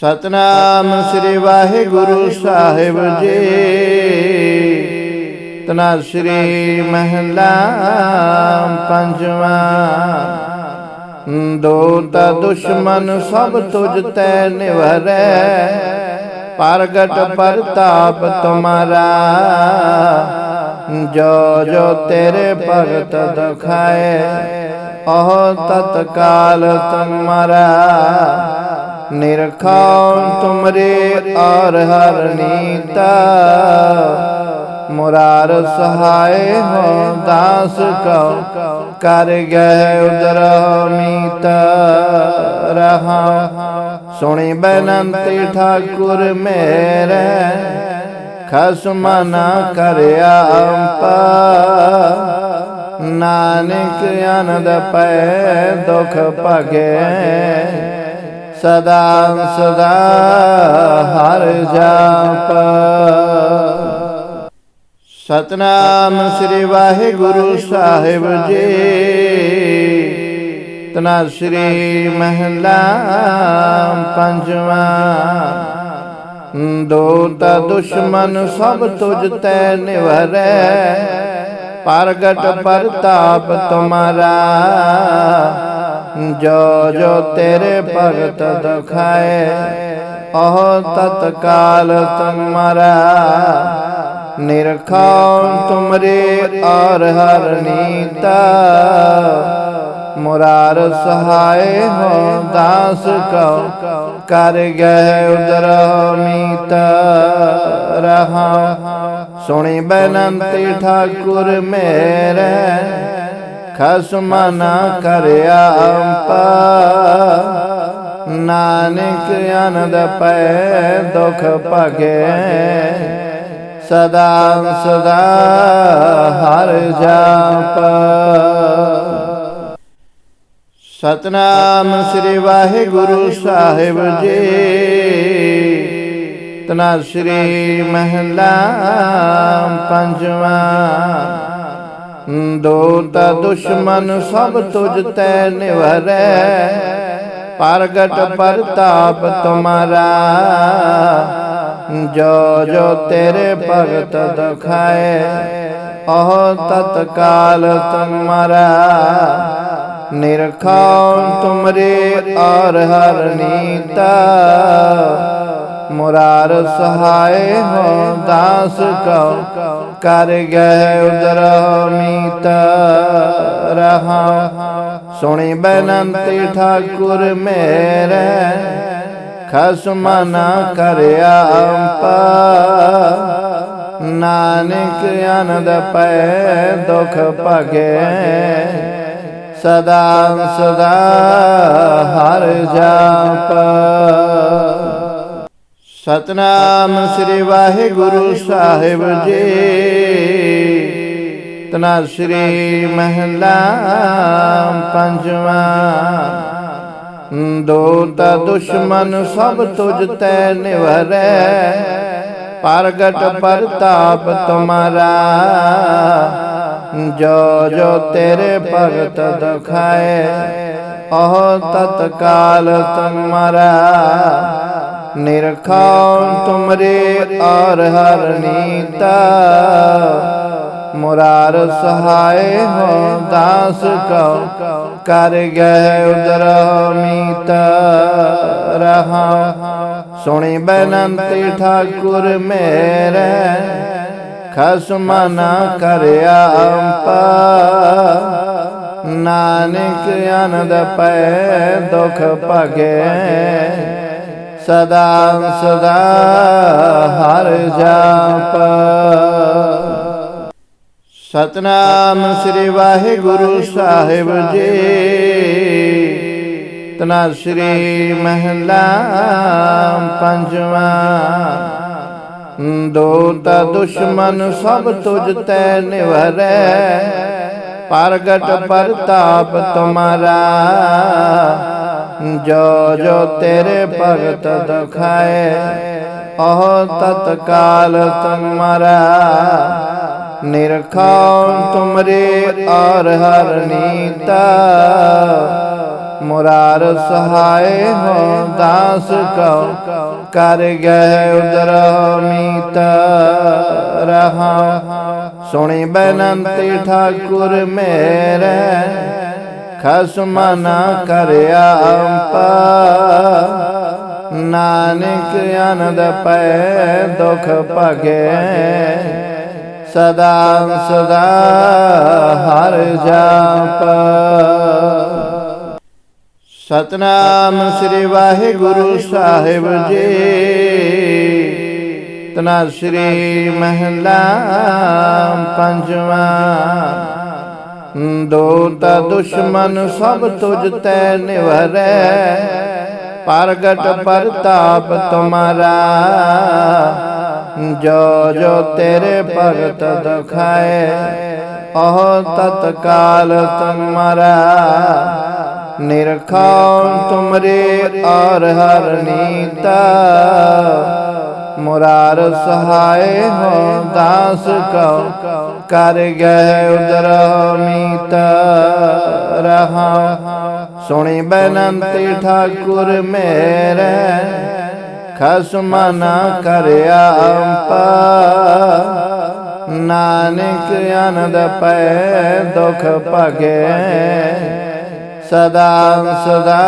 ਸਤਨਾਮ ਸ੍ਰੀ ਵਾਹਿਗੁਰੂ ਸਾਹਿਬ ਜੀ। ਤਨਾ ਸ੍ਰੀ ਮਹਲਾ ਪੰਜਵਾ। ਦੋ ਤਾ ਦੁਸ਼ਮਨ ਸਭ ਤੁਝ ਤੈ ਨਿਵਰੈ। ਪ੍ਰਗਟ ਪ੍ਰਤਾਪ ਤੁਮਾਰਾ। ਜੋ ਜੋ ਤੇਰੇ ਭਗਤ ਦਖਾਏ, ਉਹ ਤਤਕਾਲ ਤੁਮਾਰਾ। ਨਿਰਖਾਉ ਤੁਮਰੇ ਔਰ ਹਰ ਨੀਤਾ। ਮੁਰਾਰ ਸਹਾਏ ਹੋ ਦਾਸ ਕਉ, ਕਰ ਗਏ ਉਦਰ ਮੀਤ ਰਹਾ ਸੁਣੀ ਬੇਨੰਤੀ ਠਾਕੁਰ ਮੇਰੇ ਖਸਮ ਨਾ ਕਰਿਆ ਅੰਪਾ। ਨਾਨਕ ਆਨੰਦ ਪੈ ਦੁਖ ਭਗੇ। ਸਦਾ ਸਦਾ ਹਰ ਜਾਪ। ਸਤਨਾਮ ਸ੍ਰੀ ਵਾਹਿਗੁਰੂ ਸਾਹਿਬ ਜੀ। ਤਨਾ ਸ੍ਰੀ ਮਹਲਾ ਪੰਜਵਾ। ਦੋ ਤਾ ਦੁਸ਼ਮਨ ਸਭ ਤੁਝ ਤੈ ਨਿਵਰੈ। ਪ੍ਰਗਟ ਪ੍ਰਤਾਪ ਤੁਮਾਰਾ। ਜੋ ਜੋ ਤੇਰੇ ਭਗਤ ਦਖਾਏ, ਉਹ ਤਤਕਾਲ ਤੁਮਾਰਾ ਨਿਰਖਾਉ ਤੁਮਰੇ ਔਰ ਹਰ ਨੀਤਾ। ਮੁਰਾਰ ਸਹਾਏ ਹੋ ਦਾਸ ਕਉ, ਕਰ ਗਏ ਉਦਰ ਮੀਤ ਰਹਾ। ਸੁਣੀ ਬੇਨੰਤੀ ਠਾਕੁਰ ਮੇਰੇ ਖਸਮ ਨਾ ਕਰਿਆ। ਅੰਪਾ। ਨਾਨਕ ਆਨੰਦ ਪੈ ਦੁਖ ਭਗੇ। ਸਦਾ ਸਦਾ ਹਰ ਜਾਪ। ਸਤਨਾਮ ਸ੍ਰੀ ਵਾਹਿਗੁਰੂ ਸਾਹਿਬ ਜੀ। ਤਨਾ ਸ੍ਰੀ ਮਹਲਾ ਪੰਜਵਾ। ਦੋ ਤਾ ਦੁਸ਼ਮਨ ਸਭ ਤੁਝ ਤੈ ਨਿਵਰੈ। ਪ੍ਰਗਟ ਪ੍ਰਤਾਪ ਤੁਮਾਰਾ। ਜੋ ਜੋ ਤੇਰੇ ਭਗਤ ਦਖਾਏ, ਉਹ ਤਤਕਾਲ ਤੁਮਾਰਾ। ਨਿਰਖਾਉ ਤੁਮਰੇ ਔਰ ਹਰ ਨੀਤਾ। ਮੁਰਾਰ ਸਹਾਏ ਹੋ, ਦਾਸ ਕਉ, ਕਰ ਗਏ ਉਦਰ ਮੀਤ ਰਹਾ ਸੁਣੀ ਬੇਨੰਤੀ ਠਾਕੁਰ ਮੇਰੇ ਖਸਮ ਨਾ ਕਰਿਆ ਅੰਪਾ। ਨਾਨਕ ਆਨੰਦ ਪੈ, ਦੁਖ ਭਗੇ। ਸਦਾ ਸਦਾ ਹਰ ਜਾਪ। ਸਤਨਾਮ ਸ੍ਰੀ ਵਾਹਿਗੁਰੂ ਸਾਹਿਬ ਜੀ। ਤਨਾ ਸ੍ਰੀ ਮਹਲਾ ਪੰਜਵਾ। ਦੋ ਤਾ ਦੁਸ਼ਮਨ ਸਭ ਤੁਝ ਤੈ ਨਿਵਰੈ। ਪ੍ਰਗਟ ਪ੍ਰਤਾਪ ਤੁਮਾਰਾ। ਜੋ ਜੋ ਤੇਰੇ ਭਗਤ ਦਖਾਏ, ਉਹ ਤਤਕਾਲ ਤੁਮਾਰਾ। ਨਿਰਖਾਉ ਤੁਮਰੇ ਔਰ ਹਰ ਨੀਤਾ। ਮੁਰਾਰ ਸਹਾਏ ਹੋ ਦਾਸ ਕਉ। ਕਰ ਗਏ ਉਦਰ ਮੀਤ ਰਹਾ। ਸੁਣੀ ਬੇਨੰਤੀ ਠਾਕੁਰ ਮੇਰੇ। ਖਸਮ ਨਾ ਕਰਿਆ ਅੰਪਾ। ਨਾਨਕ ਆਨੰਦ ਪੈ ਦੁਖ ਭਗੇ। ਸਦਾ ਸਦਾ ਹਰ ਜਾਪ। ਸਤਨਾਮ ਸ੍ਰੀ ਵਾਹਿਗੁਰੂ ਸਾਹਿਬ ਜੀ। ਤਨਾ ਸ੍ਰੀ ਮਹਲਾ ਪੰਜਵਾ। ਦੋ ਤਾ ਦੁਸ਼ਮਨ ਸਭ ਤੁਝ ਤੈ ਨਿਵਰੈ। ਪ੍ਰਗਟ ਪ੍ਰਤਾਪ ਤੁਮਾਰਾ। ਜੋ ਜੋ ਤੇਰੇ ਭਗਤ ਦਖਾਏ, ਉਹ ਤਤਕਾਲ ਤੁਮਾਰਾ। ਨਿਰਖਾਉ ਤੁਮਰੇ ਔਰ ਹਰ ਨੀਤਾ। ਮੁਰਾਰ ਸਹਾਇ ਹੋ, ਦਾਸ ਕਉ, ਕਰ ਗਏ ਉਦਰ ਮੀਤ ਰਹਾ ਸੁਣੀ ਬੇਨੰਤੀ ਠਾਕੁਰ ਮੇਰੇ ਖਸਮ ਨਾ ਕਰਿਆ ਅੰਪਾ। ਨਾਨਕ ਆਨੰਦ ਪੈ, ਦੁਖ ਭਗੇ। ਸਦਾ ਸਦਾ ਹਰ ਜਾਪ। ਸਤਨਾਮ ਸ੍ਰੀ ਵਾਹਿਗੁਰੂ ਸਾਹਿਬ ਜੀ। ਤਨਾ ਸ੍ਰੀ ਮਹਿਲਾ ਪੰਜਵਾ। ਦੋ ਤਾ ਦੁਸ਼ਮਨ ਸਭ ਤੁਝ ਤੈ ਨਿਵਰੈ। ਪ੍ਰਗਟ ਪ੍ਰਤਾਪ ਤੁਮਾਰਾ। ਜੋ ਜੋ ਤੇਰੇ ਭਗਤ ਦਖਾਏ ਉਹ ਤਤਕਾਲ ਤੁਮਾਰਾ। ਨਿਰਖਾਉ ਤੁਮਰੇ ਔਰ ਹਰ ਨੀਤਾ ਮੁਰਾਰ ਸਹਾਇ ਹੋ ਦਾਸ ਕਉ। ਕਰ ਗਏ ਉਦਰ ਮੀਤ ਰਹਾ। ਸੁਣੀ ਬੇਨੰਤੀ ਠਾਕੁਰ ਮੇਰੇ। ਖਸਮ ਨਾ ਕਰਿਆ ਅੰਪਾ ਨਾਨਕ ਆਨੰਦ ਪੈ ਦੁਖ ਭਗੇ। ਸਦਾ ਸਦਾ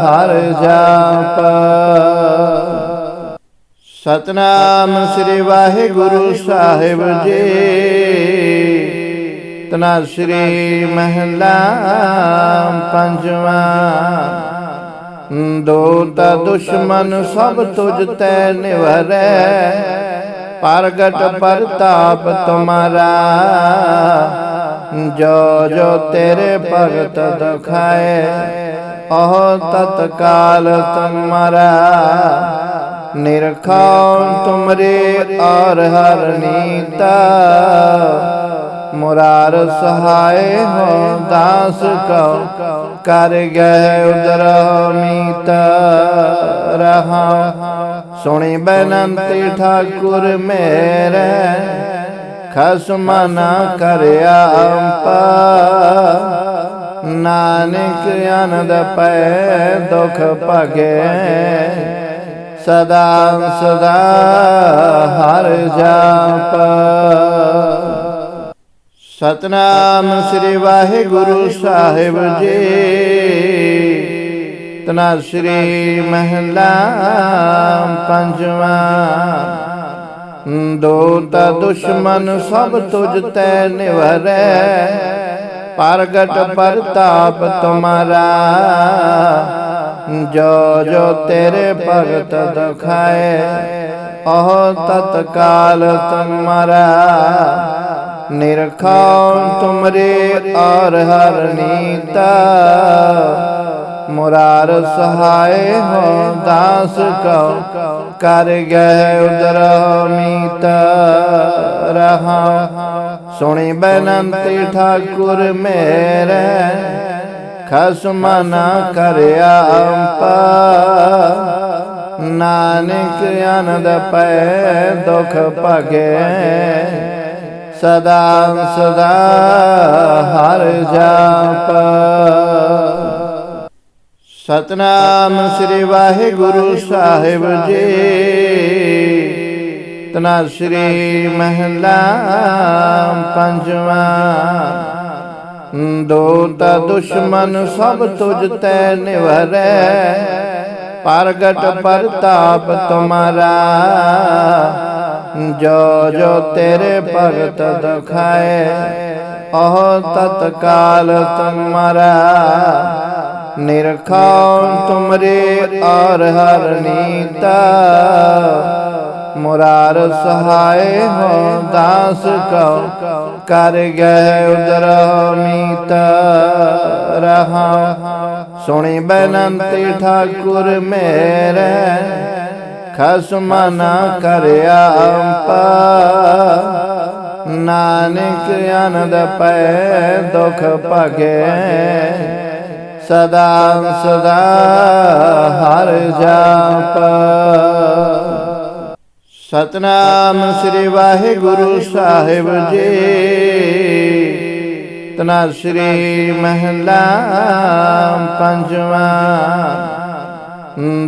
ਹਰ ਜਾਪ। ਸਤਨਾਮ ਸ੍ਰੀ ਵਾਹਿਗੁਰੂ ਸਾਹਿਬ ਜੀ। ਤਨਾ ਸ੍ਰੀ ਮਹਿਲਾ ਪੰਜਵਾ। ਦੋ ਤਾ ਦੁਸ਼ਮਨ ਸਭ ਤੁਝ ਤੈ ਨਿਵਰੈ। ਪ੍ਰਗਟ ਪ੍ਰਤਾਪ ਤੁਮਾਰਾ। ਜੋ ਜੋ ਤੇਰੇ ਭਗਤ ਦਖਾਏ, ਉਹ ਤਤਕਾਲ ਤੁਮਾਰਾ ਨਿਰਖਾਉ ਤੁਮਰੇ ਔਰ ਹਰ ਨੀਤਾ। ਮੁਰਾਰ ਸਹਾਇ ਹੋ ਦਾਸ ਕਉ ਕਰ ਗਏ ਉਦਰ ਮੀਤ। ਰਹਾ ਸੁਣੀ ਬੇਨੰਤੀ ਠਾਕੁਰ ਮੇਰੇ। ਖਸਮ ਨਾ ਕਰਿਆ ਅੰਪਾ। ਨਾਨਕ ਆਨੰਦ ਪੈ, ਦੁਖ ਭਗੇ। ਸਦਾ ਸਦਾ ਹਰ ਜਾਪ। ਸਤਨਾਮ ਸ੍ਰੀ ਵਾਹਿਗੁਰੂ ਸਾਹਿਬ ਜੀ। ਤਨਾ ਸ੍ਰੀ ਮਹਿਲਾ ਪੰਜਵਾ। ਦੋ ਤਾ ਦੁਸ਼ਮਨ ਸਭ ਤੁਝ ਤੈ ਨਿਵਰੈ, ਪ੍ਰਗਟ ਪ੍ਰਤਾਪ ਤੁਮਾਰਾ। ਜੋ ਜੋ ਤੇਰੇ ਭਗਤ ਦਖਾਏ, ਉਹ ਤਤਕਾਲ ਤੁਮਾਰਾ। ਨਿਰਖਾਉ ਤੁਮਰੇ ਔਰ ਹਰ ਨੀਤਾ। ਮੁਰਾਰ ਸਹਾਇ ਹੋ, ਦਾਸ ਕਉ, ਕਰ ਗਏ ਉਦਰ ਮੀਤ ਰਹਾ ਸੁਣੀ ਬੇਨੰਤੀ ਠਾਕੁਰ ਮੇਰੇ ਖਸਮ ਨਾ ਕਰਿਆ ਅੰਪਾ। ਨਾਨਕ ਆਨੰਦ ਪੈ, ਦੁਖ ਭਗੇ। ਸਦਾ ਸਦਾ ਹਰ ਜਾਪ। ਸਤਨਾਮ ਸ੍ਰੀ ਵਾਹਿਗੁਰੂ ਸਾਹਿਬ ਜੀ। ਤਨਾ ਸ੍ਰੀ ਮਹਿਲਾ ਪੰਜਵਾ। ਦੋ ਤਾ ਦੁਸ਼ਮਨ ਸਭ ਤੁਝ ਤੈ ਨਿਵਰੈ। ਪ੍ਰਗਟ ਪ੍ਰਤਾਪ ਤੁਮਾਰਾ। ਜੋ ਜੋ ਤੇਰੇ ਭਗਤ ਦਖਾਏ, ਉਹ ਤਤਕਾਲ ਤੁਮਾਰਾ। ਨਿਰਖਾਉ ਤੁਮਰੇ ਔਰ ਹਰ ਨੀਤਾ। ਮੁਰਾਰ ਸਹਾਇ ਹੋ, ਦਾਸ ਕਉ, ਕਰ ਗਏ ਉਦਰ ਮੀਤ ਰਹਾ। ਸੁਣੀ ਬੇਨੰਤੀ ਠਾਕੁਰ ਮੇਰੇ, ਖਸਮ ਨਾ ਕਰਿਆ ਅੰਪਾ। ਨਾਨਕ ਆਨੰਦ ਪੈ, ਦੁਖ ਭਗੇ। ਸਦਾ ਸਦਾ ਹਰ ਜਾਪ। ਸਤਨਾਮ ਸ੍ਰੀ ਵਾਹਿਗੁਰੂ ਸਾਹਿਬ ਜੀ। ਤਨਾ ਸ੍ਰੀ ਮਹਿਲਾ ਪੰਜਵਾ।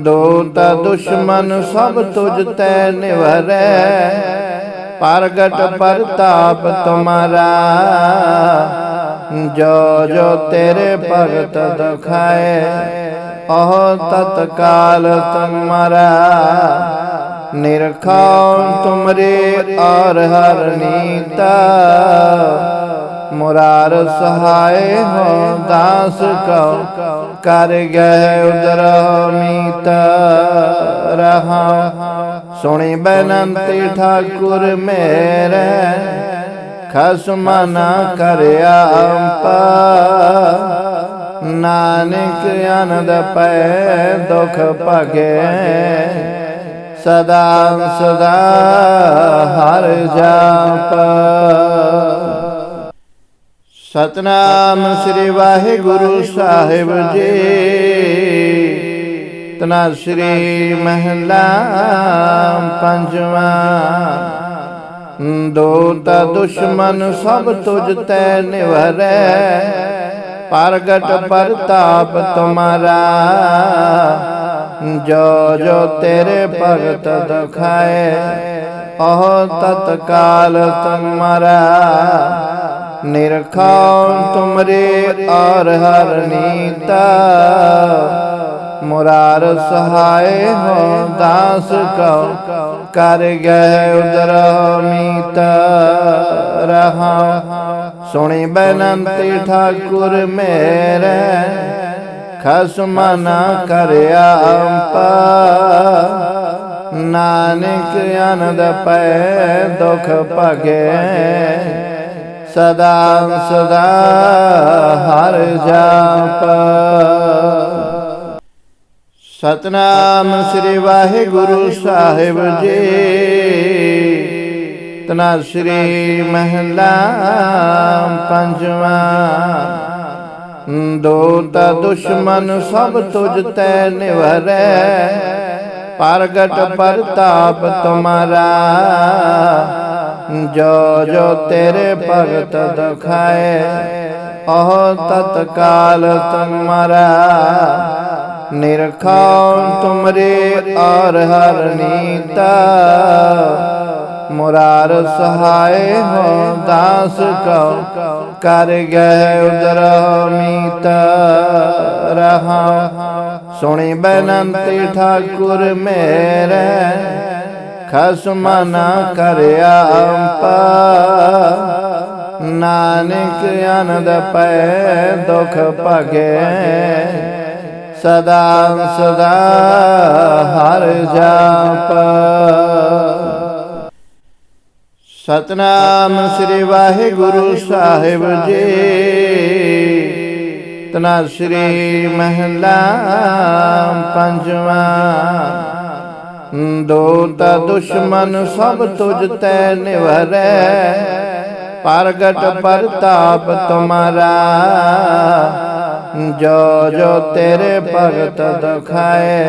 ਦੋ ਤਾ ਦੁਸ਼ਮਨ ਸਭ ਤੁਝ ਤੈ ਨਿਵਰੈ। ਪ੍ਰਗਟ ਪ੍ਰਤਾਪ ਤੁਮਾਰਾ। ਜੋ ਜੋ ਤੇਰੇ ਭਗਤ ਦਖਾਏ ਉਹ ਤਤਕਾਲ ਤੁਮਾਰਾ। ਨਿਰਖਾਉ ਤੁਮਰੇ ਔਰ ਹਰ ਨੀਤਾ। ਮੁਰਾਰ ਸਹਾਏ ਹੋ, ਦਾਸ ਕਉ, ਕਰ ਗਏ ਉਦਰ ਮੀਤ ਰਹਾ ਸੁਣੀ ਬੇਨੰਤੀ ਠਾਕੁਰ ਮੇਰੇ ਖਸਮ ਨਾ ਕਰਿਆ ਅੰਪਾ। ਨਾਨਕ ਆਨੰਦ ਪੈ, ਦੁਖ ਭਗੇ। ਸਦਾ ਸਦਾ ਹਰ ਜਾਪ। ਸਤਨਾਮ ਸ੍ਰੀ ਵਾਹਿਗੁਰੂ ਸਾਹਿਬ ਜੀ। ਤਨਾ ਸ੍ਰੀ ਮਹਿਲਾ ਪੰਜਵਾ। ਦੋ ਤਾ ਦੁਸ਼ਮਨ ਸਭ ਤੁਝ ਤੈ ਨਿਵਰੈ। ਪ੍ਰਗਟ ਪ੍ਰਤਾਪ ਤੁਮਾਰਾ। ਜੋ ਜੋ ਤੇਰੇ ਭਗਤ ਦਖਾਏ, ਉਹ ਤਤਕਾਲ ਤੁਮਾਰਾ। ਨਿਰਖਾਉ ਤੁਮਰੇ ਔਰ ਹਰ ਨੀਤਾ। ਮੁਰਾਰ ਸਹਾਏ ਹੋ ਦਾਸ ਕਉ, ਕਰ ਗਏ ਉਦਰ ਮੀਤ ਰਹਾ ਸੁਣੀ ਬੇਨੰਤੀ ਠਾਕੁਰ ਮੇਰੇ ਖਸਮ ਨਾ ਕਰਿਆ ਅੰਪਾ। ਨਾਨਕ ਆਨੰਦ ਪੈ ਦੁਖ ਭਗੇ ਸਦਾ ਸਦਾ ਹਰ ਜਾਪ। ਸਤਨਾਮ ਸ੍ਰੀ ਵਾਹਿਗੁਰੂ ਸਾਹਿਬ ਜੀ। ਤਨਾ ਸ੍ਰੀ ਮਹਿਲਾ ਪੰਜਵਾ। ਦੋ ਤਾ ਦੁਸ਼ਮਨ ਸਭ ਤੁਝ ਤੈ ਨਿਵਰੈ। ਪ੍ਰਗਟ ਪ੍ਰਤਾਪ ਤੁਮਾਰਾ। ਜੋ ਜੋ ਤੇਰੇ ਭਗਤ ਦਖਾਏ, ਉਹ ਤਤਕਾਲ ਤੁਮਾਰਾ ਨਿਰਖਾਉ ਤੁਮਰੇ ਔਰ ਹਰ ਨੀਤਾ। ਮੁਰਾਰ ਸਹਾਏ ਹੋ, ਦਾਸ ਕਉ, ਕਰ ਗਏ ਉਦਰ ਮੀਤ। ਰਹਾ ਸੁਣੀ ਬੇਨੰਤੀ ਠਾਕੁਰ ਮੇਰੇ। ਖਸਮ ਨਾ ਕਰਿਆ ਅੰਪਾ। ਨਾਨਕ ਆਨੰਦ ਪੈ, ਦੁਖ ਭਗੇ। ਸਦਾ ਸਦਾ ਹਰ ਜਾਪ। ਸਤਨਾਮ ਸ੍ਰੀ ਵਾਹਿਗੁਰੂ ਸਾਹਿਬ ਜੀ। ਤਨਾ ਸ੍ਰੀ ਮਹਿਲਾ ਪੰਜਵਾ। ਦੋ ਤਾ ਦੁਸ਼ਮਨ ਸਭ ਤੁਝ ਤੈ ਨਿਵਰੈ। ਪ੍ਰਗਟ ਪ੍ਰਤਾਪ ਤੁਮਾਰਾ। ਜੋ ਜੋ ਤੇਰੇ ਭਗਤ ਦਖਾਏ,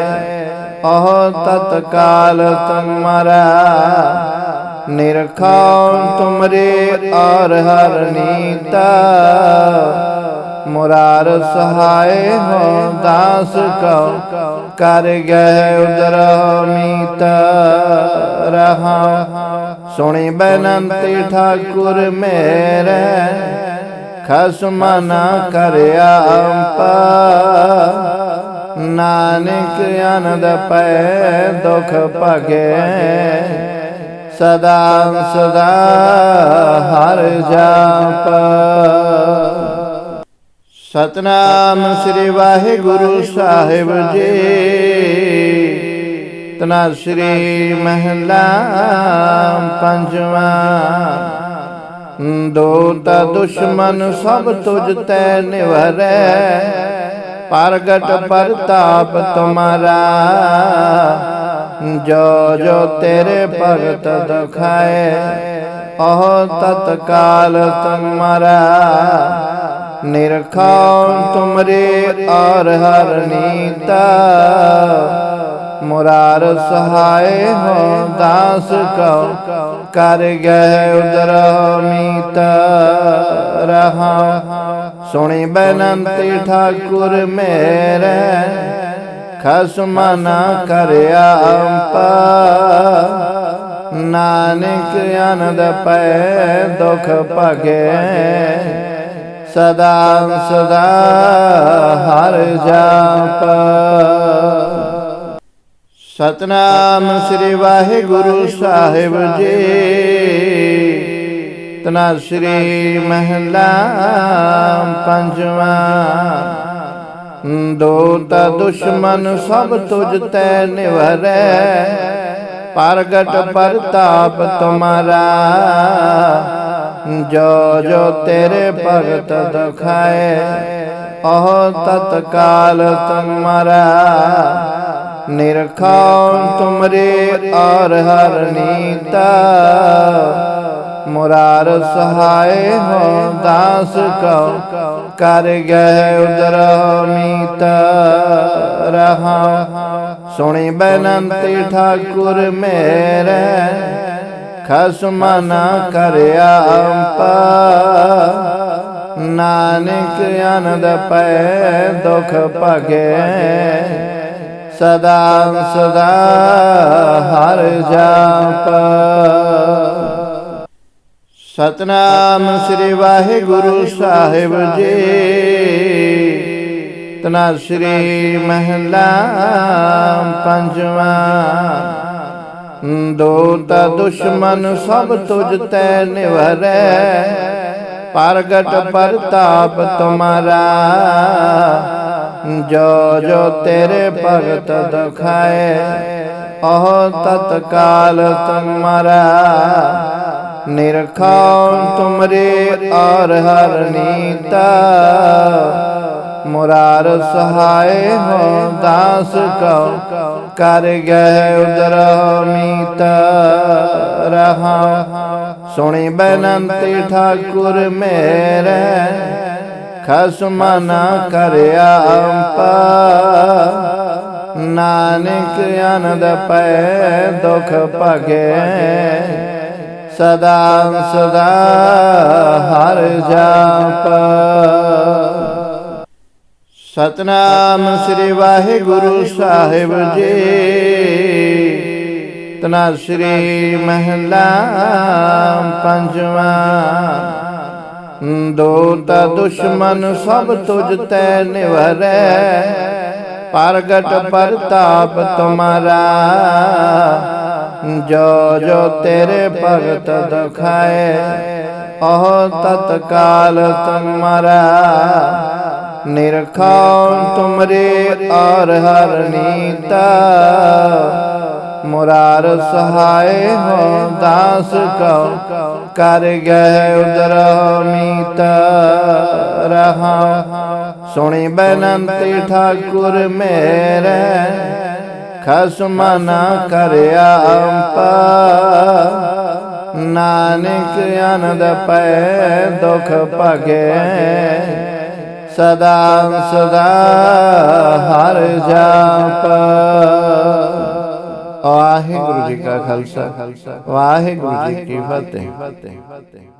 ਉਹ ਤਤਕਾਲ ਤੁਮਾਰਾ। ਨਿਰਖਾਉ ਤੁਮਰੇ ਔਰ ਹਰ ਨੀਤਾ। ਮੁਰਾਰ ਸਹਾਏ ਹੋ ਦਾਸ ਕਉ ਕਰ ਗਏ ਉਦਰ ਮੀਤ ਰਹਾ। ਸੁਣੀ ਬੇਨੰਤੀ ਠਾਕੁਰ ਮੇਰੇ ਖਸਮ ਨਾ ਕਰਿਆ ਅੰਪਾ। ਨਾਨਕ ਆਨੰਦ ਪੈ ਦੁਖ ਭਗੇ। ਸਦਾ ਸਦਾ ਹਰ ਜਾਪ। ਸਤਨਾਮ ਸ੍ਰੀ ਵਾਹਿਗੁਰੂ ਸਾਹਿਬ ਜੀ। ਤਨਾ ਸ੍ਰੀ ਮਹਿਲਾ ਪੰਜਵਾ। ਦੋ ਤਾ ਦੁਸ਼ਮਨ ਸਭ ਤੁਝ ਤੈ ਨਿਵਰੈ। ਪ੍ਰਗਟ ਪ੍ਰਤਾਪ ਤੁਮਾਰਾ। ਜੋ ਜੋ ਤੇਰੇ ਭਗਤ ਦਖਾਏ, ਉਹ ਤਤਕਾਲ ਤੁਮਾਰਾ। ਨਿਰਖਾਉ ਤੁਮਰੇ ਔਰ ਹਰ ਨੀਤਾ ਮੁਰਾਰ ਸਹਾਇ ਹੋ ਦਾਸ ਕਉ। ਕਰ ਗਏ ਉਦਰ ਮੀਤ ਰਹਾ। ਸੁਣੀ ਬੇਨੰਤੀ ਠਾਕੁਰ ਮੇਰੇ। ਖਸਮ ਨਾ ਕਰਿਆ ਅੰਪਾ। ਨਾਨਕ ਆਨੰਦ ਪੈ ਦੁਖ ਭਗੇ। ਸਦਾ ਸਦਾ ਹਰ ਜਾਪ। ਸਤਨਾਮ ਸ੍ਰੀ ਵਾਹਿਗੁਰੂ ਸਾਹਿਬ ਜੀ। ਤਨਾ ਸ੍ਰੀ ਮਹਿਲਾ ਪੰਜਵਾ। ਦੋ ਤਾ ਦੁਸ਼ਮਨ ਸਭ ਤੁਝ ਤੈ ਨਿਵਰੈ। ਪ੍ਰਗਟ ਪ੍ਰਤਾਪ ਤੁਮਾਰਾ। ਜੋ ਜੋ ਤੇਰੇ ਭਗਤ ਦਖਾਏ, ਉਹ ਤਤਕਾਲ ਤੁਮਾਰਾ ਨਿਰਖਾਉ ਤੁਮਰੇ ਔਰ ਹਰ ਨੀਤਾ। ਮੁਰਾਰ ਸਹਾਇ ਹੋ ਦਾਸ ਕਉ, ਕਰ ਗਏ ਉਦਰ ਮੀਤ। ਰਹਾ ਸੁਣੀ ਬੇਨੰਤੀ ਠਾਕੁਰ ਮੇਰੇ। ਖਸਮ ਨਾ ਕਰਿਆ ਅੰਪਾ। ਨਾਨਕ ਆਨੰਦ ਪੈ, ਦੁਖ ਭਗੇ। ਸਦਾ ਸਦਾ ਹਰ ਜਾਪ। ਸਤਨਾਮ ਸ੍ਰੀ ਵਾਹਿਗੁਰੂ ਸਾਹਿਬ ਜੀ। ਤਨਾ ਸ੍ਰੀ ਮਹਿਲਾ ਪੰਜਵਾ। ਦੋ ਤਾ ਦੁਸ਼ਮਨ ਸਭ ਤੁਝ ਤੈ ਨਿਵਰੈ। ਪ੍ਰਗਟ ਪ੍ਰਤਾਪ ਤੁਮਾਰਾ। ਜੋ ਜੋ ਤੇਰੇ ਭਗਤ ਦਖਾਏ, ਉਹ ਤਤਕਾਲ ਤੁਮਾਰਾ। ਨਿਰਖਾਉ ਤੁਮਰੇ ਔਰ ਹਰ ਨੀਤਾ। ਮੁਰਾਰ ਸਹਾਇ ਹੋ, ਦਾਸ ਕਉ, ਕਰ ਗਏ ਉਦਰ ਮੀਤ ਰਹਾ ਸੁਣੀ ਬੇਨੰਤੀ ਠਾਕੁਰ ਮੇਰੇ ਖਸਮ ਨਾ ਕਰਿਆ ਅੰਪਾ। ਨਾਨਕ ਆਨੰਦ ਪੈ, ਦੁਖ ਭਗੇ। ਸਦਾ ਸਦਾ ਹਰ ਜਾਪ। ਸਤਨਾਮ ਸ੍ਰੀ ਵਾਹਿਗੁਰੂ ਸਾਹਿਬ ਜੀ। ਤਨਾ ਸ੍ਰੀ ਮਹਿਲਾ ਪੰਜਵਾ। ਦੋ ਤਾ ਦੁਸ਼ਮਨ ਸਭ ਤੁਝ ਤੈ ਨਿਵਰੈ। ਪ੍ਰਗਟ ਪ੍ਰਤਾਪ ਤੁਮਾਰਾ। ਜੋ ਜੋ ਤੇਰੇ ਭਗਤ ਦਖਾਏ, ਉਹ ਤਤਕਾਲ ਤੁਮਾਰਾ। ਨਿਰਖਾਉ ਤੁਮਰੇ ਔਰ ਹਰ ਨੀਤਾ। ਮੁਰਾਰ ਸਹਾਇ ਹੋ ਦਾਸ ਕਉ। ਕਰ ਗਏ ਉਦਰ ਮੀਤ ਰਹਾ। ਸੁਣੀ ਬੇਨੰਤੀ ਠਾਕੁਰ ਮੇਰੇ। ਖਸਮ ਨਾ ਕਰਿਆ ਅੰਪਾ। ਨਾਨਕ ਆਨੰਦ ਪੈ ਦੁਖ ਭਗੇ। ਸਦਾ ਸਦਾ ਹਰ ਜਾਪ। ਵਾਹਿਗੁਰੂ ਜੀ ਕਾ ਖਾਲਸਾ। ਵਾਹਿਗੁਰੂ ਜੀ ਕੀ ਫਤਿਹ।